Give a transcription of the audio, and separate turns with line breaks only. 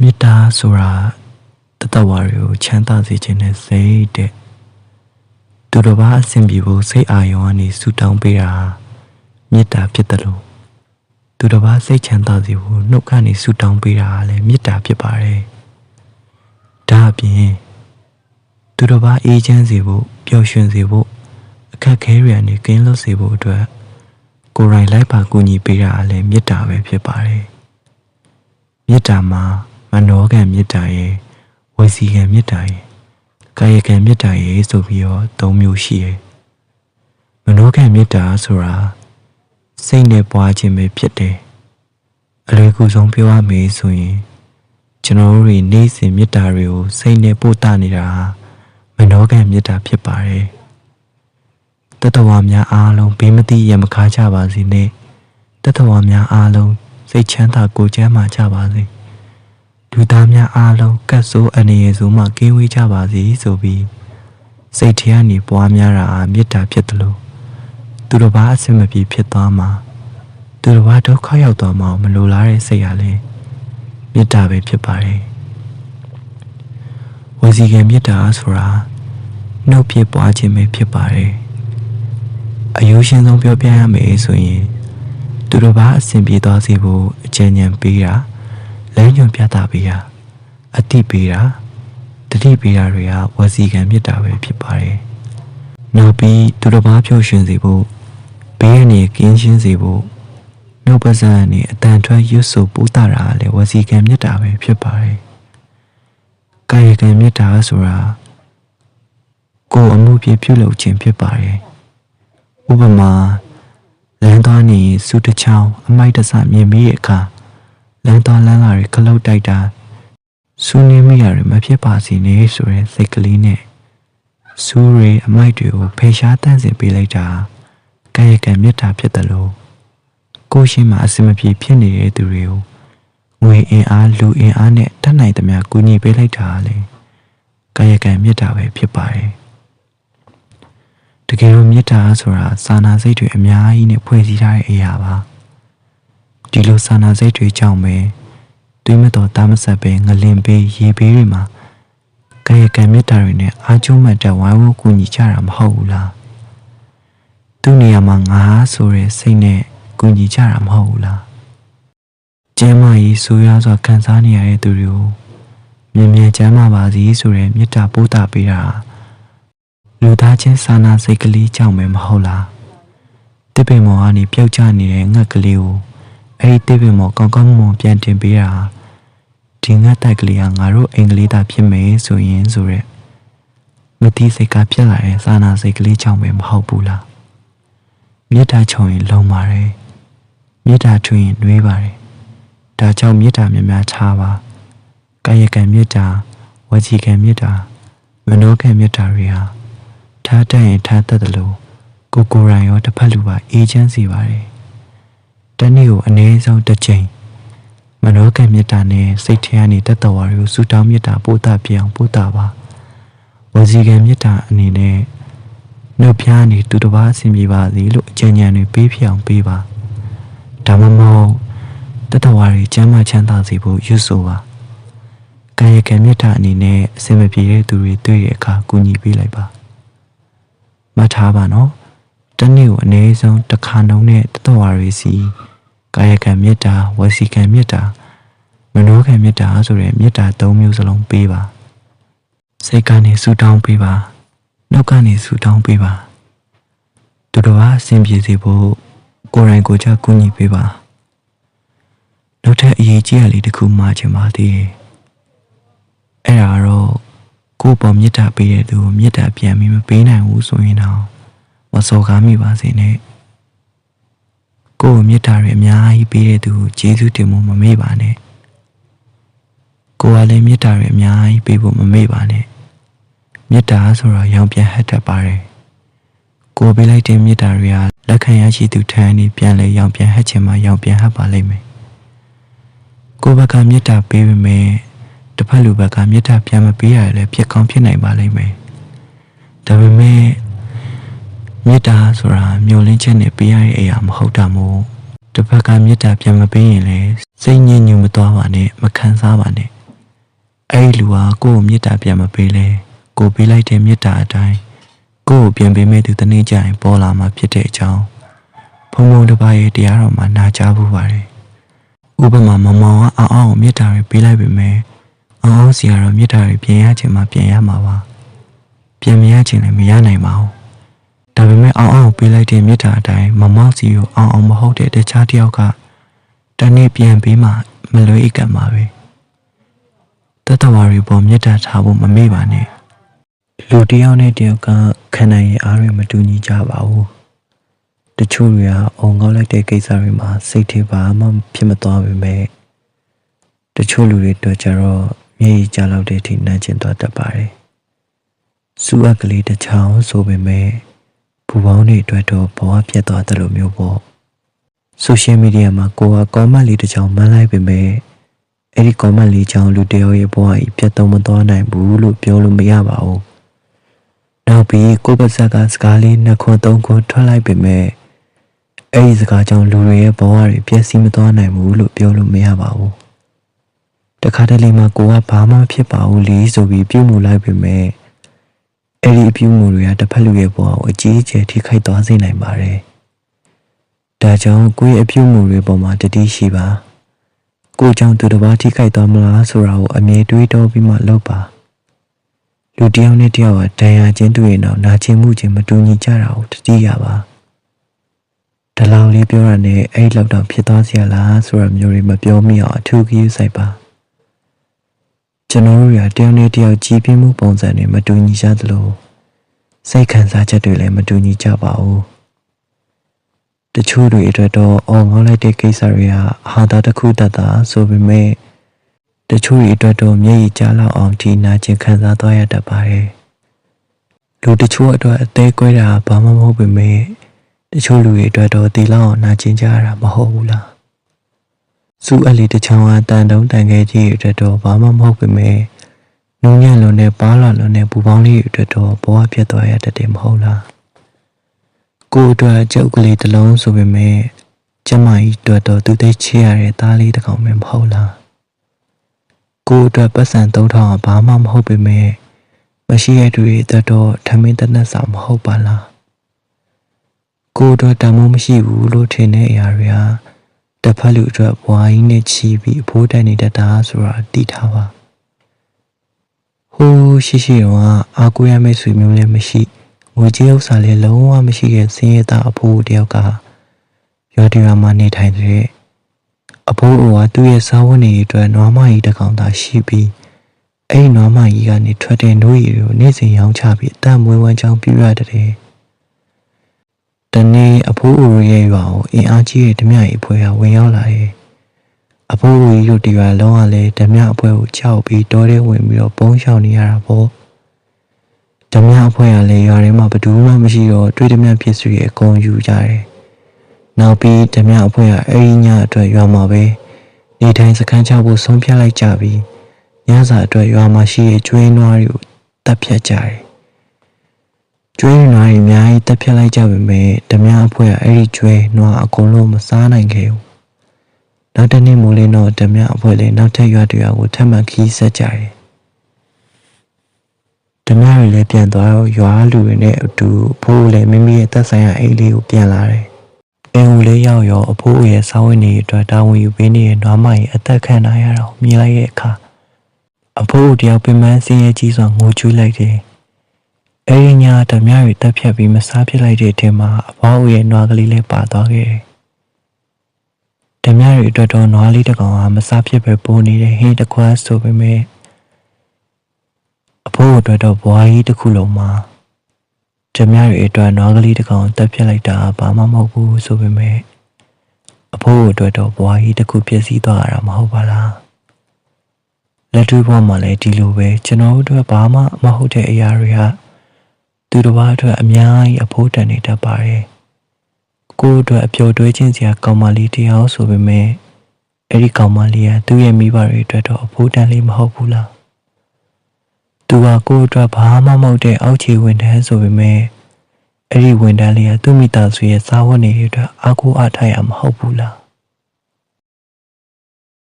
မေတ္တာဆိုတာတတဝါတွေကိုချမ်းသာစေခြင်းနဲ့စိတ်တဲ့သူတစ်ပါးအဆင်ပြေဖို့စိတ်အာရုံကနေဆူတောင်းပေးတာမေတ္တာဖြစ်တယ်လို့သူတစ်ပါးစိတ်ချမ်းသာစေဖို့နှုတ်ကနေဆူတောင်းပေးတာလည်းမေတ္တာဖြစ်ပါတယ်ဒါအပြင်သူတစ်ပါးအေးချမ်းစေဖို့ပျော်ရွှင်စေဖို့အခက်ခဲတွေကနေကင်းလွတ်စေဖို့အတွက်ကိုယ်တိုင်လိုက်ပါကူညီပေးတာလည်းမေတ္တာပဲဖြစ်ပါတယ်မေတ္တာမှာ မနောကံမေတ္တာရဲ့ဝစီကံမေတ္တာရဲ့ကာယကံမေတ္တာရဲ့ဆိုပြီးတော့သုံးမျိုးရှိတယ်။မနောကံမေတ္တာဆိုတာစိတ်နဲ့ပွားခြင်းပဲဖြစ်တယ်။အလွယ်ကူဆုံးပြောရမယ်ဆိုရင်ကျွန်တော်တို့တွေနေ့စဉ်မေတ္တာတွေကိုစိတ်နဲ့ပို့တနေတာဟာမနောကံမေတ္တာဖြစ်ပါတယ်။တတဝါများအားလုံးဘေးမသိရမခါကြပါစေနဲ့တတဝါများအားလုံးစိတ်ချမ်းသာကိုယ်ကျမ်းမာကြပါစေ လူသားများအားလုံးကတ်ဆိုးအနေရဆိုမှကင်းဝေးကြပါစေဆိုပြီးစိတ်ထဲကနေပွားများတာအားမေတ္တာဖြစ်တယ်လို့သူတစ်ပါးအဆင်မပြေဖြစ်သွားမှာသူတစ်ပါးဒုက္ခရောက်သွားမှာမလိုလားတဲ့စိတ်ရလဲမေတ္တာပဲဖြစ်ပါတယ်ဝစီကံမေတ္တာဆိုတာနှုတ်ဖြစ်ပွားခြင်းပဲဖြစ်ပါတယ်အယုရှင်ဆုံးပြောပြရမယ်ဆိုရင်သူတို့ဘာအဆင်ပြေသွားစေဖို့အကြံဉာဏ်ပေးတာ လမ်းညွှန်ပြသပေးတာအတိပေးတာတတိပေးတာတွေကဝစီကံမြစ်တာပဲဖြစ်ပါတယ်။နောက်ပြီးသူတို့ဘာဖြိုးရှင်စေဖို့ဘေးအနေကင်းရှင်းစေဖို့နှုတ်ပါးစံအနေအတန်ထွက်ရွတ်ဆိုပူတာတာလည်းဝစီကံမြစ်တာပဲဖြစ်ပါတယ်။ကာယကံမြစ်တာဆိုတာကိုယ်အမှုပြပြုလုပ်ခြင်းဖြစ်ပါတယ်။ဥပမာလမ်းသွားနေရင်စူတစ်ချောင်းအမိုက်တစမြင်မိတဲ့အခါ လမ်းသွားလမ်းလာတွေခလုတ်တိုက်တာစူးနေမိရတွေမဖြစ်ပါစေနဲ့ဆိုတဲ့စိတ်ကလေးနဲ့စူးတွေအမိုက်တွေကိုဖေရှားတန့်စင်ပေးလိုက်တာကာယကံမေတ္တာဖြစ်တယ်လို့ကိုယ်ရှိမှအစမပြေဖြစ်နေတဲ့သူတွေကိုငွေအင်အားလူအင်အားနဲ့တတ်နိုင်သမျှကူညီပေးလိုက်တာလေကာယကံမေတ္တာပဲဖြစ်ပါတယ်တကယ်လို့မေတ္တာဆိုတာစာနာစိတ်တွေအများကြီးနဲ့ဖွဲ့စည်းထားတဲ့အရာပါ ဒီလိုစာနာစိတ်တွေကြောင့်ပဲတွေးမတော်တာမဆက်ပဲငလင်ပေးရေပေးတွေမှာကာယကံမေတ္တာတွေနဲ့အာကျုံးမှတ်တဲ့ဝိုင်းဝန်းကူညီကြတာမဟုတ်ဘူးလားသူ့နေရာမှာငါဆိုတဲ့စိတ်နဲ့ကူညီကြတာမဟုတ်ဘူးလားကျမ်းမာရေးဆိုရစွာခံစားနေရတဲ့သူတွေကိုမြင်မြန်ကျမ်းမာပါစေဆိုတဲ့မေတ္တာပို့တာပေးတာလူသားချင်းစာနာစိတ်ကလေးကြောင့်ပဲမဟုတ်လားတစ်ပင်မော်ကနေပြုတ်ကျနေတဲ့ငှက်ကလေးကို အဲ့ဒီတစ်ပင်မော်ကောင်းကောင်းမွန်မွန်ပြန်တင်ပေးတာဒီငှက်တိုက်ကလေးကငါတို့အင်္ဂလိပ်သားဖြစ်မယ်ဆိုရင်ဆိုရက်မတိစိတ်ကဖြစ်လာတဲ့စာနာစိတ်ကလေးကြောင့်ပဲမဟုတ်ဘူးလားမေတ္တာချုံရင်လုံပါတယ်မေတ္တာထွင်ရင်နှွေးပါတယ်ဒါကြောင့်မေတ္တာများများထားပါကာယကံမေတ္တာဝစီကံမေတ္တာမနောကံမေတ္တာတွေဟာထားတတ်ရင်ထားတတ်တယ်လို့ကိုကိုယ်တိုင်ရောတစ်ဖက်လူပါအေးချမ်းစီပါတယ်တ နေ့ကိုအနည်းဆုံးတစ်ချိန်မနောကမေတ္တာနဲ့စိတ်ထဲကနေတတ်တော်ဝါတွေကိုစူတောင်းမေတ္တာပို့တာပြအောင်ပို့တာပါဝစီကံမေတ္တာအနေနဲ့နှုတ်ဖျားနေသူတစ်ပါးအဆင်ပြေပါစေလို့အကြံဉာဏ်တွေပေးပြအောင်ပေးပါဒါမှမဟုတ်တတ်တော်ဝါတွေကျမ်းမာချမ်းသာစေဖို့ရွတ်ဆိုပါကာယကံမေတ္တာအနေနဲ့အစင်မပြေတဲ့သူတွေတွေ့တဲ့အခါကူညီပေးလိုက်ပါမှတ်ထားပါနော်တနေ့ကိုအနည်းဆုံးတစ်ခါနှုံးနဲ့တတော်ဝါရီစီ ကာယကံမေတ္တာဝစီကံမေတ္တာမနောကံမေတ္တာဆိုတဲ့မေတ္တာ၃မျိုးစလုံးပေးပါစိတ်ကနေဆူတောင်းပေးပါနှုတ်ကနေဆူတောင်းပေးပါသူတော်ဘာအဆင်ပြေစေဖို့ကိုယ်တိုင်ကိုယ်ချကူညီပေးပါနောက်ထပ်အရေးကြီးရလေးတစ်ခုမှာချင်ပါသေးတယ်အဲ့ဒါကတော့ကိုယ့်ပေါ်မေတ္တာပေးတဲ့သူကိုမေတ္တာပြန်ပြီးမပေးနိုင်ဘူးဆိုရင်တော့မစော်ကားမိပါစေနဲ့ ကိုယ့်ကိုမေတ္တာတွေအများကြီးပေးတဲ့သူကိုကျေးဇူးတင်ဖို့မမေ့ပါနဲ့ကိုယ်ကလည်းမေတ္တာတွေအများကြီးပေးဖို့မမေ့ပါနဲ့မေတ္တာဆိုတော့ရောင်ပြန်ဟတ်တတ်ပါတယ်ကိုယ်ပေးလိုက်တဲ့မေတ္တာတွေကလက်ခံရရှိသူထံနေပြန်လဲရောင်ပြန်ဟတ်ခြင်းမှာရောင်ပြန်ဟတ်ပါလိမ့်မယ်ကိုယ်ဘက်ကမေတ္တာပေးပေမဲ့တစ်ဖက်လူဘက်ကမေတ္တာပြန်မပေးရလည်းဖြစ်ကောင်းဖြစ်နိုင်ပါလိမ့်မယ်။ဒါပေမဲ့ မေတ္တာဆိုတာမျိုးလင်းချက်နဲ့ပေးရတဲ့အရာမဟုတ်တာမို့တစ်ဖက်ကမေတ္တာပြန်မပေးရင်လည်းစိတ်ညစ်ညူမသွားပါနဲ့မခံစားပါနဲ့အဲ့ဒီလူဟာကိုယ့်ကိုမေတ္တာပြန်မပေးလဲကိုပေးလိုက်တဲ့မေတ္တာအတိုင်းကိုယ့်ကိုပြန်ပေးမဲ့သူတနေ့ကျရင်ပေါ်လာမှာဖြစ်တဲ့အကြောင်းဘုံဘုံတစ်ပါးရဲ့တရားတော်မှာနာကြားဖို့ပါတယ်ဥပမာမမောင်ကအောင်အောင်ကိုမေတ္တာတွေပေးလိုက်ပေမဲ့အောင်အောင်စီကတော့မေတ္တာတွေပြန်ရချင်မှပြန်ရမှာပါပြန်မရချင်လည်းမရနိုင်ပါဘူး ဒါပေမဲ့အောင်အောင်ကိုပေးလိုက်တဲ့မေတ္တာအတိုင်းမမောင်စီကိုအောင်အောင်မဟုတ်တဲ့တခြားတစ်ယောက်ကတနေ့ပြန်ပေးမှမလွေးကံပါပဲတတဝါတွေပေါ်မေတ္တာထားဖို့မမေ့ပါနဲ့လူတစ်ယောက်နဲ့တစ်ယောက်ကခန္ဓာရဲ့အားတွေမတူညီကြပါဘူးတချို့တွေကအောင်ကောက်လိုက်တဲ့ကိစ္စတွေမှာစိတ်ထဲပါမှဖြစ်မသွားပေမဲ့တချို့လူတွေတော့ကြတော့မျက်ရည်ကျလောက်တဲ့အထိနှမ်းကျင်သွားတတ်ပါတယ်စူအပ်ကလေးတစ်ချောင်းဆိုပေမဲ့ ဘူပေါင်းတွေအတွက်တော့ဘဝပြတ်သွားတယ်လို့မျိုးပေါ့ဆိုရှယ်မီဒီယာမှာကိုကကောမန့်လေးတစ်ချောင်းမှန်းလိုက်ပေမဲ့အဲ့ဒီကောမန့်လေးချောင်းလူတယောက်ရဲ့ဘဝကြီးပြတ်သုံးမသွားနိုင်ဘူးလို့ပြောလို့မရပါဘူးနောက်ပြီးကိုယ့်ပါဇက်ကစကားလေးနှစ်ခွန်းသုံးခွန်းထွက်လိုက်ပေမဲ့အဲ့ဒီစကားကြောင့်လူတွေရဲ့ဘဝတွေပျက်စီးမသွားနိုင်ဘူးလို့ပြောလို့မရပါဘူးတခါတလေမှာကိုကဘာမှဖြစ်ပါဘူးလေဆိုပြီးပြုမှုလိုက်ပေမဲ့ အဲဒီအပြုအမူတွေကတစ်ဖက်လူရဲ့ဘဝကိုအကြီးအကျယ်ထိခိုက်သွားစေနိုင်ပါတယ်။ဒါကြောင့်ကိုယ့်ရဲ့အပြုအမူတွေပေါ်မှာတတိရှိပါ။ကိုယ်ကြောင့်သူတစ်ပါးထိခိုက်သွားမလားဆိုတာကိုအမြဲတွေးတောပြီးမှလုပ်ပါ။လူတစ်ယောက်နဲ့တစ်ယောက်ကဒဏ်ရာချင်းတွေ့ရင်တော့နာကျင်မှုချင်းမတူညီကြတာကိုတတိရပါ။ဒါလောက်လေးပြောရတဲ့အဲ့လောက်တော့ဖြစ်သွားစရာလားဆိုတာမျိုးတွေမပြောမိအောင်အထူးကြီးစိုက်ပါ။ ကျွန်တော်တို့ရတယောက်နဲ့တယောက်ကြည်ပြင်းမှုပုံစံတွေမတူညီကြသလိုစိတ်ခံစားချက်တွေလည်းမတူညီကြပါဘူးတချို့တွေအတွက်တော့အော်ငေါလိုက်တဲ့ကိစ္စတွေကဟာတာတစ်ခုတတ်တာဆိုပေမဲ့တချို့တွေအတွက်တော့မျက်ရည်ကျလောက်အောင်ဒီနာကျင်ခံစားသွားရတတ်ပါတယ်လူတချို့အတွက်အသေးကွဲတာဘာမှမဟုတ်ပေမဲ့တချို့လူတွေအတွက်တော့တီလောက်အောင်နာကျင်ကြရတာမဟုတ်ဘူးလား စူအလီတစ်ချောင်းကတန်တုံးတန်ခဲကြီးအတွက်တော့ဘာမှမဟုတ်ပေမဲ့နူးညံ့လွန်တဲ့ပါလာလွန်တဲ့ပူပေါင်းလေးတွေအတွက်တော့ဘဝပြတ်သွားရတတ်တယ်မဟုတ်လားကိုယ်အတွက်ကြောက်ကလေးတစ်လုံးဆိုပေမဲ့ကျမကြီးအတွက်တော့သူသိချေရတဲ့သားလေးတစ်ကောင်ပဲမဟုတ်လားကိုယ်အတွက်ပတ်စံ3000ဘာမှမဟုတ်ပေမဲ့မရှိရတဲ့တွေအတွက်တော့ထမင်းတနက်စာမဟုတ်ပါလားကိုယ်အတွက်တမိုးမရှိဘူးလို့ထင်တဲ့အရာတွေဟာ တစ်ဖက်လူအတွက်ဘွားကြီးနဲ့ချီပြီးအဖိုးတန်နေတတ်တာဆိုတာသိထားပါဟိုးရှိရှိတော့အာကိုရမယ့်ဆွေမျိုးလည်းမရှိငွေကြေးဥစ္စာလည်းလုံးဝမရှိတဲ့စင်းရဲသားအဖိုးတယောက်ကရွာတရွာမှာနေထိုင်တဲ့အဖိုးအိုကသူ့ရဲ့စားဝတ်နေရေးအတွက်နွားမကြီးတစ်ကောင်သာရှိပြီးအဲ့ဒီနွားမကြီးကနေထွက်တဲ့နှွေးရည်ကိုနေ့စဉ်ရောင်းချပြီးအတန်မွေးဝမ်းချောင်းပြရတဲ့ တနေ့အဖိုးအိုရဲ့ရွာကိုအင်အားကြီးတဲ့ဓမြရီအဖွဲ့ကဝင်ရောက်လာတယ်။အဖိုးအိုကြီးတို့ဒီရွာလုံးကလည်းဓမြအဖွဲ့ကိုချောက်ပြီးတောထဲဝင်ပြီးတော့ပုံးရှောင်နေရတာပေါ့။ဓမြအဖွဲ့ကလည်းရွာထဲမှာဘယ်သူမှမရှိတော့တွေ့ဓမြဖြစ်စုရဲ့အကုန်ယူကြတယ်။နောက်ပြီးဓမြအဖွဲ့ကအဲ့ဒီညအတွက်ရွာမှာပဲနေထိုင်စခန်းချဖို့ဆုံးဖြတ်လိုက်ကြပြီးညစာအတွက်ရွာမှာရှိတဲ့ကျွေးနွားတွေကိုတပ်ဖြတ်ကြတယ် ကျွေးနွားတွေအများကြီးတက်ဖြတ်လိုက်ကြပေမဲ့ဓမြအဖွဲ့ကအဲ့ဒီကျွေးနွားအကုန်လုံးမစားနိုင်ခဲ့ဘူးနောက်တနေ့မိုးလင်းတော့ဓမြအဖွဲ့လည်းနောက်ထပ်ရွာတရွာကိုထပ်မံခီးဆက်ကြတယ်ဓမြတွေလည်းပြန်သွားတော့ရွာလူတွေနဲ့အတူအဖိုးလည်းမိမိရဲ့သက်ဆိုင်ရာအိမ်လေးကိုပြန်လာတယ်အင်ဦးလေးရောက်ရောအဖိုးရဲ့စာဝတ်နေအတွက်တာဝန်ယူပေးနေတဲ့နွားမကြီးအသက်ခံနိုင်ရတော့မြင်လိုက်ရဲ့အခါအဖိုးတယောက်ပင်ပန်းစင်းရဲကြီးစွာငိုကြွေးလိုက်တယ် အဲဒီညဓမြတွေတက်ဖြတ်ပြီးမစားဖြစ်လိုက်တဲ့အထင်မှာအဖွားဦးရဲ့နွားကလေးလည်းပါသွားခဲ့တယ်။ဓမြတွေအတွက်တော့နွားလေးတစ်ကောင်ဟာမစားဖြစ်ပဲပိုးနေတဲ့ဟင်းတစ်ခွက်ဆိုပေမဲ့အဖိုးအတွက်တော့ဘွားကြီးတစ်ခုလုံးမှာဓမြတွေအတွက်နွားကလေးတစ်ကောင်တက်ဖြတ်လိုက်တာဘာမှမဟုတ်ဘူးဆိုပေမဲ့အဖိုးအတွက်တော့ဘွားကြီးတစ်ခုပြည့်စည်သွားတာမဟုတ်ပါလား။လက်တွေ့ဘဝမှာလည်းဒီလိုပဲကျွန်တော်တို့ဘာမှမဟုတ်တဲ့အရာတွေက သူတစ်ပါးအတွက်အများကြီးအဖို့တန်နေတတ်ပါတယ်။ကိုယ့်အတွက်အပျော်တွေးခြင်းစရာကောင်းမလေးတရားဆိုပေမဲ့အဲ့ဒီကောင်းမလေးကသူ့ရဲ့မိဘတွေအတွက်တော့အဖို့တန်လေးမဟုတ်ဘူးလား။သူကကိုယ့်အတွက်ဘာမှမဟုတ်တဲ့အောက်ခြေဝန်ထမ်းဆိုပေမဲ့အဲ့ဒီဝန်ထမ်းလေးကသူ့မိသားစုရဲ့စားဝတ်နေရေးအတွက်အားကိုးအားထားရမဟုတ်ဘူးလား။